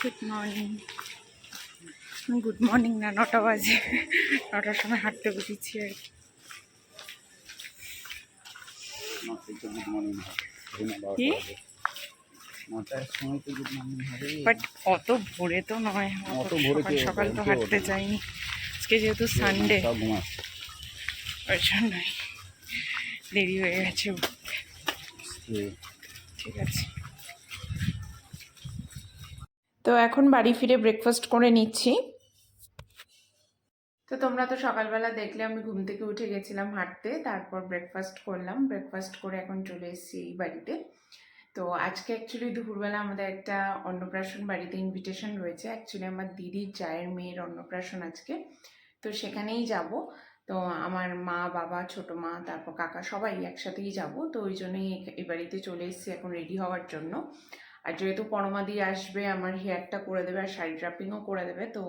Good morning good morning না নটা বাজে। নটার সময় হাঁটতে বেরিয়েছি আর কি। বাট অত ভোরে তো নয়। অত সকাল সকাল তো হাঁটতে ওঠে না। যাইনি। আজকে যেহেতু সানডে ওই জন্যই। দেরি হয়ে গেছে। ঠিক আছে। তো এখন বাড়ি ফিরে ব্রেকফাস্ট করে নিচ্ছি। তো তোমরা তো সকালবেলা দেখলে আমি ঘুম থেকে উঠে গেছিলাম হাঁটতে তারপর ব্রেকফাস্ট করলাম। ব্রেকফাস্ট করে এখন চলে এসেছি এই বাড়িতে। তো আজকে অ্যাকচুয়ালি দুপুরবেলা আমাদের একটা অন্নপ্রাশন বাড়িতে ইনভিটেশন রয়েছে। অ্যাকচুয়ালি আমার দিদির চায়ের মেয়ের অন্নপ্রাশন আজকে। তো সেখানেই যাব। তো আমার মা, বাবা, ছোট মা, তারপর কাকা সবাই একসাথেই যাব। তো ওই জন্যই এই বাড়িতে চলে এসেছি এখন রেডি হওয়ার জন্য। আর যেহেতু পরমাদি আসবে, আমার হেয়ারটা করে দেবে আর শাড়ি ড্রাপিংও করে দেবে, তো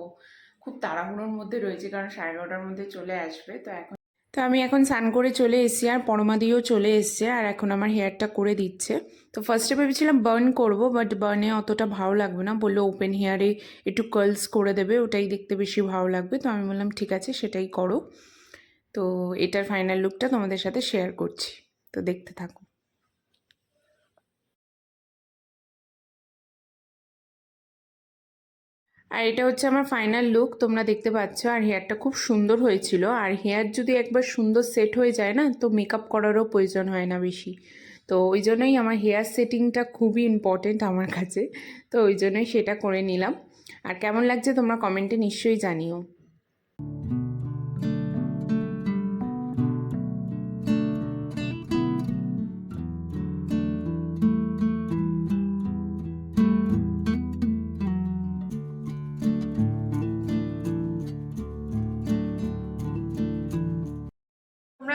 খুব তাড়াহুড়োর মধ্যে রয়েছে কারণ সাড়ে এগারোটার মধ্যে চলে আসবে। তো এখন তো আমি এখন স্নান করে চলে এসেছি আর পরমাদিও চলে এসছে আর এখন আমার হেয়ারটা করে দিচ্ছে। তো ফার্স্টে ভেবেছিলাম বার্ন করব বাট বার্নে অতটা ভালো লাগবে না। বলল ওপেন হেয়ারে একটু কার্লস করে দেবে, ওটাই দেখতে বেশি ভালো লাগবে। তো আমি বললাম, ঠিক আছে, সেটাই করো। তো এটার ফাইনাল লুকটা তোমাদের সাথে শেয়ার করছি। তো দেখতে থাকো। আর এটা হচ্ছে আমার ফাইনাল লুক তোমরা দেখতে পাচ্ছ, আর হেয়ারটা খুব সুন্দর হয়েছিল। আর হেয়ার যদি একবার সুন্দর সেট হয়ে যায় না, তো মেকআপ করারও প্রয়োজন হয় না বেশি। তো ওই জন্যই আমার হেয়ার সেটিংটা খুবই ইম্পর্টেন্ট আমার কাছে। তো ওই জন্যই সেটা করে নিলাম। আর কেমন লাগছে তোমরা কমেন্টে নিশ্চয়ই জানিও।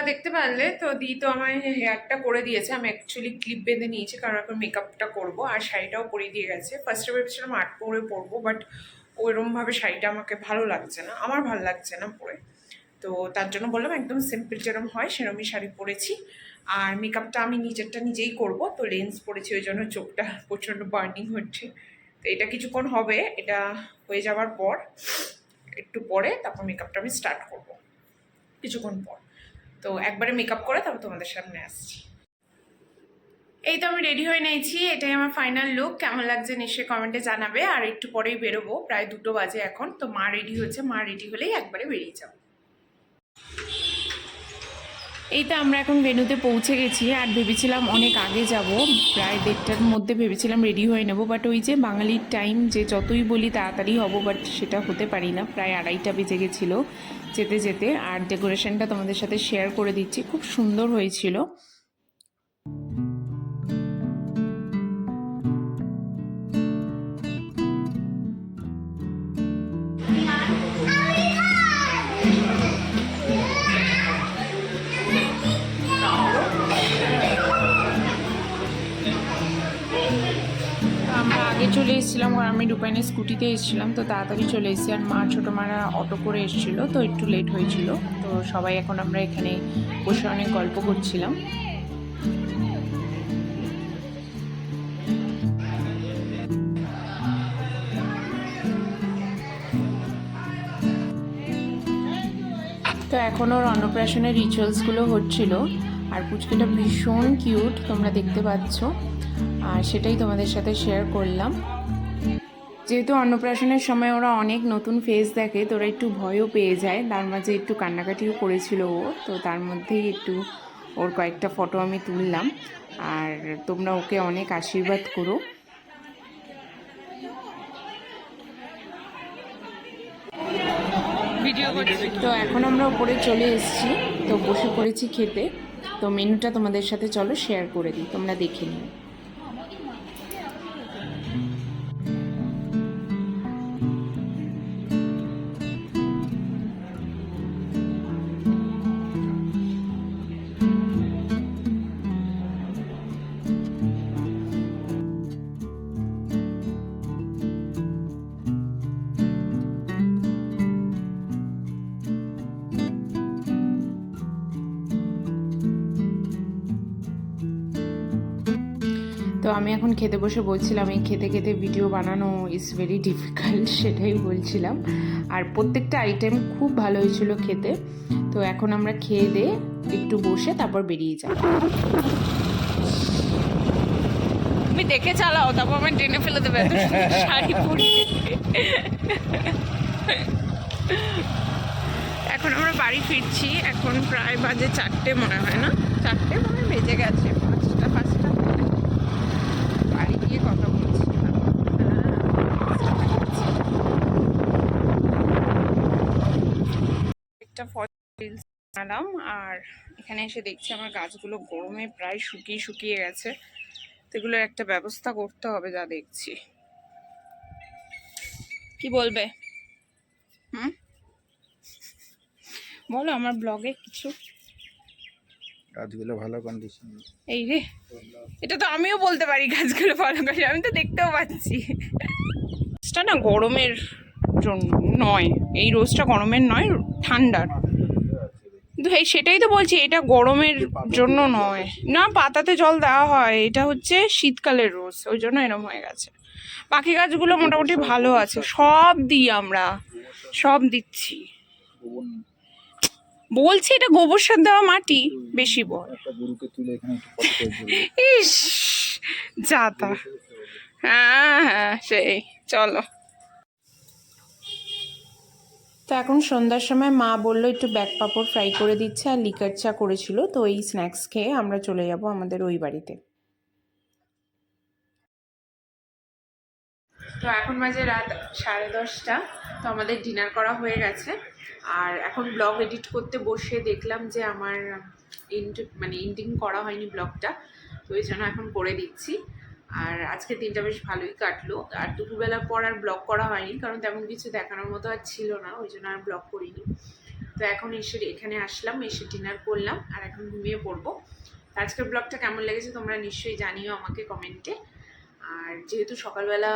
দেখতে পারলে, তো দি তো আমার হেয়ারটা করে দিয়েছে। আমি অ্যাকচুয়ালি ক্লিপ বেঁধে নিয়েছি, কারণ এখন মেকআপটা করব, আর শাড়িটাও পরিয়ে দিয়ে গেছে। ফার্স্টে ভেবেছিলাম আট পরে পরবো বাট ওইরকমভাবে শাড়িটা আমাকে ভালো লাগছে না, আমার ভালো লাগছে না পরে। তো তার জন্য বললাম, একদম সিম্পল যেরকম হয় সেরকমই শাড়ি পরেছি। আর মেকআপটা আমি নিজেরটা নিজেই করব, তো লেন্স পরেছি, ওই জন্য চোখটা প্রচণ্ড বার্নিং হচ্ছে। তো এটা কিছুক্ষণ হবে, এটা হয়ে যাওয়ার পর, একটু পরে তারপর মেকআপটা আমি স্টার্ট করব, কিছুক্ষণ পর। তো একবারে মেকআপ করে তারপর তোমাদের সামনে আসছি। এই তো আমি রেডি হয়ে নিয়েছি, এটাই আমার ফাইনাল লুক কেমন লাগছে নিশ্চয়ই কমেন্টে জানাবে। আর একটু পরেই বেরোবো, প্রায় দুটো বাজে এখন। তো মা রেডি হচ্ছে মা রেডি হলেই একবারে বেরিয়ে যাব। এই তো আমরা এখন ভেনুতে পৌঁছে গেছি আর ভেবেছিলাম অনেক আগে যাব। প্রায় দেড়টার মধ্যে ভেবেছিলাম রেডি হয়ে নেব বাট ওই যে বাঙালির টাইম যে যতই বলি তাড়াতাড়ি হব বাট সেটা হতে পারি না। প্রায় আড়াইটা বেজে গেছিল যেতে যেতে, আর ডেকোরেশনটা তোমাদের সাথে শেয়ার করে দিচ্ছি। খুব সুন্দর হয়েছিল। চলে এসেছিলাম আর আমি রূপায়ণের স্কুটিতে এসেছিলাম, তো তাড়াতাড়ি চলে এসেছি। আর মা, ছোটো মারা অটো করে এসেছিল, তো একটু লেট হয়েছিল। তো সবাই এখন আমরা এখানে বসে অনেক গল্প করছিলাম। তো এখন ওর অন্নপ্রাশনের রিচুয়ালসগুলো হচ্ছিল, আর পুচকিটা ভীষণ কিউট তোমরা দেখতে পাচ্ছ। আর সেটাই তোমাদের সাথে শেয়ার করলাম। যেহেতু অন্নপ্রাশনের সময় ওরা অনেক নতুন ফেস দেখে তো ওরা একটু ভয়ও পেয়ে যায়। তার মাঝে একটু কান্নাকাটিও করেছিল ও তো তার মধ্যেই একটু ওর কয়েকটা ফটো আমি তুললাম। আর তোমরা ওকে অনেক আশীর্বাদ করো। তো এখন আমরা উপরে চলে এসেছি। তো বসে পড়েছি খেতে। তো মেনুটা তোমাদের সাথে চলো শেয়ার করে দিই। তোমরা দেখে নিও। তো আমি এখন খেতে বসে বলছিলাম, এই খেতে খেতে ভিডিও বানানো ইজ ভেরি ডিফিকাল্ট সেটাই বলছিলাম। আর প্রত্যেকটা আইটেম খুব ভালো হয়েছিল খেতে। তো এখন আমরা খেয়ে দিয়ে একটু বসে তারপর বেরিয়ে যাব তুমি দেখে চালাও, তারপর আমি টেনে ফেলে দেবে শাড়ি পরিয়ে এখন আমরা বাড়ি ফিরছি, এখন প্রায় বাজে চারটে মনে হয় না? চারটে মনে বেজে গেছে। পাঁচটা গিয়ে কথা বলছি। একটা আর এখানে এসে দেখছি আমার গাছগুলো গরমে প্রায় শুকিয়ে শুকিয়ে গেছে। তো এগুলোর একটা ব্যবস্থা করতে হবে যা দেখছি। কি বলবে? হুম? বলো, আমার ব্লগে কিছু গাছগুলো ভালো কন্ডিশন এই রে, এটা তো আমিও বলতে পারি গাছগুলো ভালো করে, আমি তো দেখতেও পাচ্ছি। রোজটা না গরমের জন্য নয়, এই রোজটা গরমের নয়, ঠান্ডার। কিন্তু এই সেটাই তো বলছি, এটা গরমের জন্য নয়। না, পাতাতে জল দেওয়া হয়, এটা হচ্ছে শীতকালের রোজ, ওই জন্য এরম হয়ে গেছে। পাখি গাছগুলো মোটামুটি ভালো আছে, সব দিই আমরা, সব দিচ্ছি। বলছি এটা গোবর সার দেওয়া মাটি বেশি বল একটা গরুকে তুলে এখানে একটু ফটো করে দিবি। ইস যাতা হ্যাঁ হ্যাঁ সেই চলো। তো এখন সন্ধ্যার সময় মা বলল একটু ব্যাক পাপড় ফ্রাই করে দিচ্ছে আর লিকার চা করেছিল তো এই স্ন্যাক্স খেয়ে আমরা চলে যাব আমাদের ওই বাড়িতে। তো এখন বাজে রাত সাড়ে দশটা তো আমাদের ডিনার করা হয়ে গেছে। আর এখন ব্লগ এডিট করতে বসে দেখলাম যে আমার ইন্ট মানে ইন্ডিং করা হয়নি ব্লগটা তো ওই জন্য এখন করে দিচ্ছি। আর আজকে দিনটা বেশ ভালোই কাটলো। আর দুপুরবেলার পর আর ব্লগ করা হয়নি, কারণ তেমন কিছু দেখানোর মতো আর ছিল না, ওই জন্য আর ব্লগ করিনি। তো এখন এসে এখানে আসলাম, এসে ডিনার করলাম, আর এখন ঘুমিয়ে পড়ব। আজকের ব্লগটা কেমন লেগেছে তোমরা নিশ্চয়ই জানিও আমাকে কমেন্টে আর যেহেতু সকালবেলা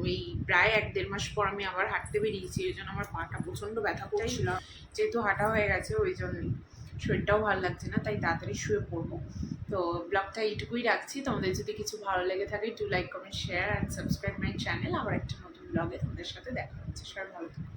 ওই প্রায় এক দেড় মাস পর আমি আবার হাঁটতে বেরিয়েছি ওই জন্য আমার পাটা প্রচণ্ড ব্যথা করছিল। যেহেতু হাঁটা হয়ে গেছে ওই জন্যই শরীরটাও ভালো লাগছে না তাই তাড়াতাড়ি শুয়ে পড়ব। তো ব্লগটা এইটুকুই রাখছি। তোমাদের যদি কিছু ভালো লেগে থাকে to like comment share and subscribe my channel আবার একটা নতুন ব্লগে তোমাদের সাথে দেখা হচ্ছে। সবাই ভালো থাকো।